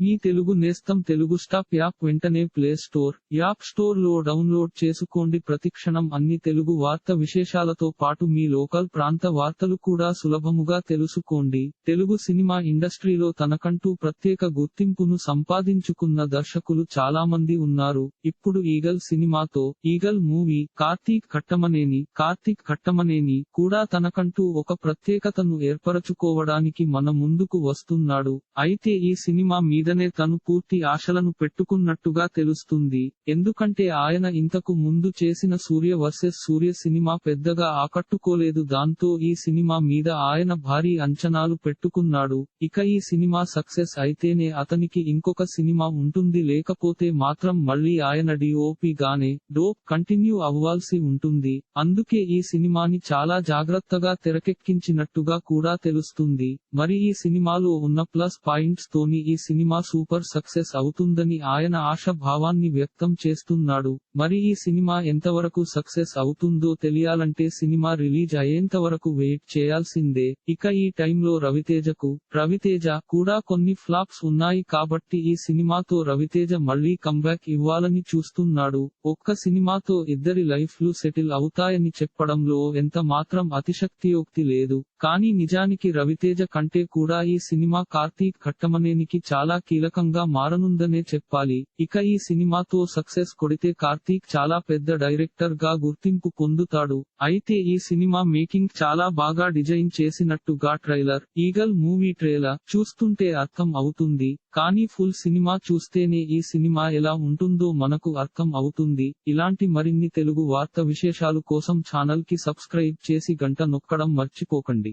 మీ తెలుగు నేస్తం Telugu stop app వెంటనే play store app స్టోర్లో డౌన్లోడ్ చేసుకోండి. ప్రతిక్షణం అన్ని తెలుగు వార్త విశేషాలతో పాటు మీ లోకల్ ప్రాంత వార్తలు కూడా సులభముగా తెలుసుకోండి. తెలుగు సినిమా ఇండస్ట్రీలో తనకంటూ ప్రత్యేక గుర్తింపును సంపాదించుకున్న దర్శకులు చాలా మంది ఉన్నారు. ఇప్పుడు ఈగల్ సినిమాతో ఈగల్ మూవీ కార్తీక్ కట్టమనేని కార్తీక్ కట్టమనేని కూడా తనకంటూ ఒక ప్రత్యేకతను ఏర్పరచుకోవడానికి మన ముందుకు వస్తున్నాడు. అయితే ఈ సినిమా మీద మీదనే తను పూర్తి ఆశలను పెట్టుకున్నట్టుగా తెలుస్తుంది. ఎందుకంటే ఆయన ఇంతకు ముందు చేసిన సూర్య వర్సెస్ సూర్య సినిమా పెద్దగా ఆకట్టుకోలేదు. దాంతో ఈ సినిమా మీద ఆయన భారీ అంచనాలు పెట్టుకున్నాడు. ఇక ఈ సినిమా సక్సెస్ అయితేనే అతనికి ఇంకొక సినిమా ఉంటుంది. లేకపోతే మాత్రం మళ్ళీ ఆయన డిఓపి గానే డోప్ కంటిన్యూ అవ్వాల్సి ఉంటుంది. అందుకే ఈ సినిమాని చాలా జాగ్రత్తగా తెరకెక్కించినట్టుగా కూడా తెలుస్తుంది. మరి ఈ సినిమాలో ఉన్న ప్లస్ పాయింట్స్ తోని ఈ సినిమా సూపర్ సక్సెస్ అవుతుందని ఆయన ఆశ భావాన్ని వ్యక్తం చేస్తున్నాడు. మరి ఈ సినిమా ఎంతవరకు సక్సెస్ అవుతుందో తెలియాలంటే సినిమా రిలీజ్ అయ్యేంత వరకు వెయిట్ చేయాల్సిందే. ఇక ఈ టైంలో రవితేజకు రవితేజ కూడా కొన్ని ఫ్లాప్స్ ఉన్నాయి కాబట్టి ఈ సినిమాతో రవితేజ మళ్ళీ కంబ్యాక్ ఇవ్వాలని చూస్తున్నాడు. ఒక్క సినిమాతో ఇద్దరి లైఫ్లు సెటిల్ అవుతాయని చెప్పడంలో ఎంత మాత్రం అతిశక్తియోక్తి లేదు. కానీ నిజానికి రవితేజ కంటే కూడా ఈ సినిమా కార్తీక్ కట్టమనేనికి చాలా కీలకంగా మారనుందనే చెప్పాలి. ఇక ఈ సినిమాతో సక్సెస్ కొడితే కార్తీక్ చాలా పెద్ద డైరెక్టర్గా గుర్తింపు పొందుతాడు. అయితే ఈ సినిమా మేకింగ్ చాలా బాగా డిజైన్ చేసినట్టుగా ట్రైలర్ ఈగల్ మూవీ ట్రైలర్ చూస్తుంటే అర్థం అవుతుంది. కానీ ఫుల్ సినిమా చూస్తేనే ఈ సినిమా ఎలా ఉంటుందో మనకు అర్థం అవుతుంది. ఇలాంటి మరిన్ని తెలుగు వార్త విశేషాలు కోసం ఛానల్కి సబ్స్క్రైబ్ చేసి గంట నొక్కడం మర్చిపోకండి.